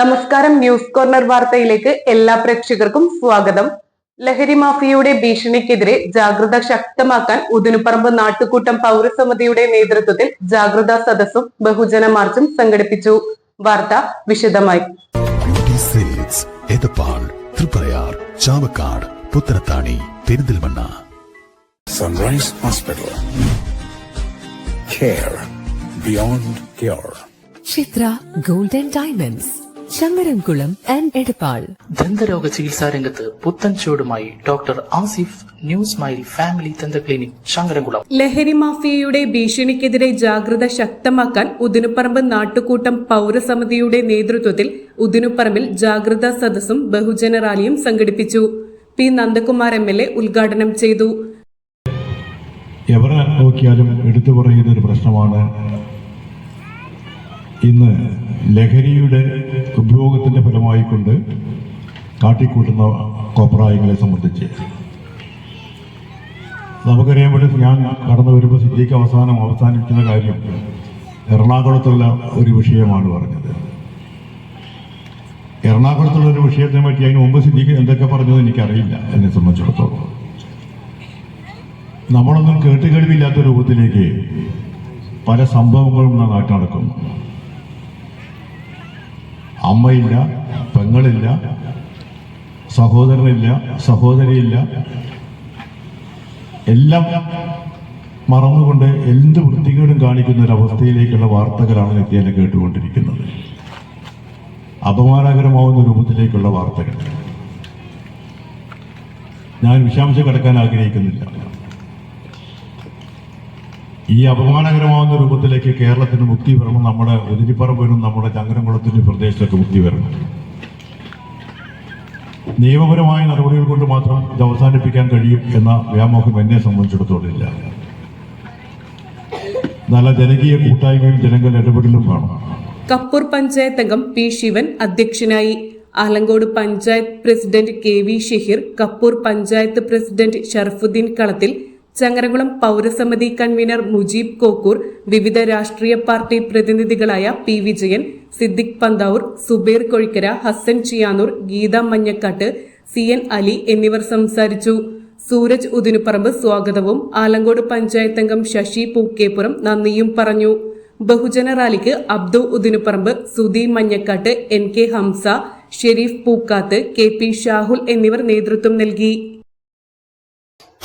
നമസ്കാരം news corner വാർത്തയിലേക്ക് എല്ലാ പ്രേക്ഷകർക്കും സ്വാഗതം. ലഹരി മാഫിയയുടെ ഭീഷണിക്കെതിരെ ജാഗ്രത ശക്തമാക്കാൻ ഉദിനുപറമ്പ് നാട്ടുകൂട്ടം പൗരസമിതിയുടെ നേതൃത്വത്തിൽ ജാഗ്രതാ സദസ്സും ബഹുജന മാർച്ചും സംഘടിപ്പിച്ചു. വാർത്ത വിശദമായി. Triprayar Chavakkad Puthanathani Perinthalmanna. Sunrise hospital care beyond care Chitra golden diamonds Changaramkulam and Edappal. ദന്തരോഗ ചികിത്സാ രംഗത്ത് പുത്തൻ ചുവടുമായി doctor Asif new smile family ദന്ത ക്ലിനിക് ചങ്ങരംകുളം ലഹരി മാഫിയയുടെ ഭീഷണിക്കെതിരെ ജാഗ്രത ശക്തമാക്കാൻ ഉദിനുപറമ്പ് നാട്ടുകൂട്ടം പൗരസമിതിയുടെ നേതൃത്വത്തിൽ ഉദിനുപറമ്പിൽ ജാഗ്രതാ സദസ്സും ബഹുജന റാലിയും സംഘടിപ്പിച്ചു. P Nandakumar M L A ഉദ്ഘാടനം ചെയ്തു. എവരെ നോക്കിയാലും എടുത്തു പറയുന്ന ഒരു പ്രശ്നമാണ് ഇന്ന് ലഹരിയുടെ ഉപയോഗത്തിന്റെ ഫലമായി കൊണ്ട് കാട്ടിക്കൂട്ടുന്ന കോപ്രായങ്ങളെ സംബന്ധിച്ച്. നമുക്കറിയാൻ പറ്റും ഞാൻ കടന്നു വരുമ്പോൾ സിദ്ധിക്ക് അവസാനം അവസാനിക്കുന്ന കാര്യം എറണാകുളത്തുള്ള ഒരു വിഷയമാണ് പറഞ്ഞത്. എറണാകുളത്തുള്ള ഒരു വിഷയത്തെ പറ്റി അതിന് മുമ്പ് സിദ്ധിക്ക് എന്തൊക്കെ പറഞ്ഞത് എനിക്കറിയില്ല എന്നെ സംബന്ധിച്ചിടത്തോളം. നമ്മളൊന്നും കേട്ടുകേൾവില്ലാത്ത രൂപത്തിലേക്ക് പല സംഭവങ്ങളും നാട്ടിൽ നടക്കുന്നു. അമ്മയില്ല പെങ്ങളില്ല സഹോദരനില്ല സഹോദരിയില്ല. എല്ലാം മറന്നുകൊണ്ട് എന്ത് വൃത്തികേടും കാണിക്കുന്ന ഒരു അവസ്ഥയിലേക്കുള്ള വാർത്തകളാണ് നിത്യേന കേട്ടുകൊണ്ടിരിക്കുന്നത്. അപമാനകരമാവുന്ന രൂപത്തിലേക്കുള്ള വാർത്തകൾ. ഞാൻ വിഷാംശം കിടക്കാൻ ആഗ്രഹിക്കുന്നില്ല. ഈ അപമാനകരമാവുന്ന രൂപത്തിലേക്ക് കേരളത്തിന് മുക്തി വരണം നമ്മുടെ ഉതിരിപ്പറമ്പിനും നമ്മുടെ ചങ്ങരംകുളത്തിന്റെ പ്രദേശത്തൊക്കെ മുക്തി വരണം. നിയമപരമായ നടപടികൾ കൊണ്ട് മാത്രം ഇത് അവസാനിപ്പിക്കാൻ കഴിയും എന്ന വ്യാമോഹം എന്നെ സംബന്ധിച്ചിടത്തോളില്ല നല്ല ജനകീയ കൂട്ടായ്മയും ജനങ്ങളുടെ ഇടപെടലും വേണം. കപ്പൂർ പഞ്ചായത്ത് അംഗം പി ശിവൻ അധ്യക്ഷനായി. Alankode panchayat president K V Shaheer Kappur panchayat president Sharafudheen Kalathil Changaramkulam പൗരസമിതി convener Mujeeb Kokkur വിവിധ രാഷ്ട്രീയ party പ്രതിനിധികളായ P Vijayan Siddique Panthavoor Subeer Kozhikkara Hasan Chiyanur Geetha Manjakkattu C N Ali എന്നിവർ സംസാരിച്ചു. സൂരജ് ഉദിനുപറമ്പ് സ്വാഗതവും ആലങ്കോട് പഞ്ചായത്ത് അംഗം ശശി പൂക്കേപ്പുറം നന്ദിയും പറഞ്ഞു. ബഹുജന റാലിക്ക് Abdu Udinuparamb Sudhi Manjakkattu N K Hamsa Sharif Pookkath K P Shahul എന്നിവർ നേതൃത്വം നൽകി.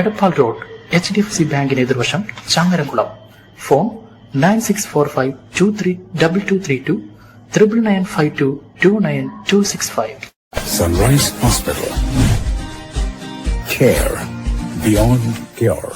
Edappal road H D F C ബാങ്കിന് എതിർവശം Changaramkulam. Phone nine six four five two three double two three two triple nine five two two nine two six five. Sunrise hospital care beyond cure.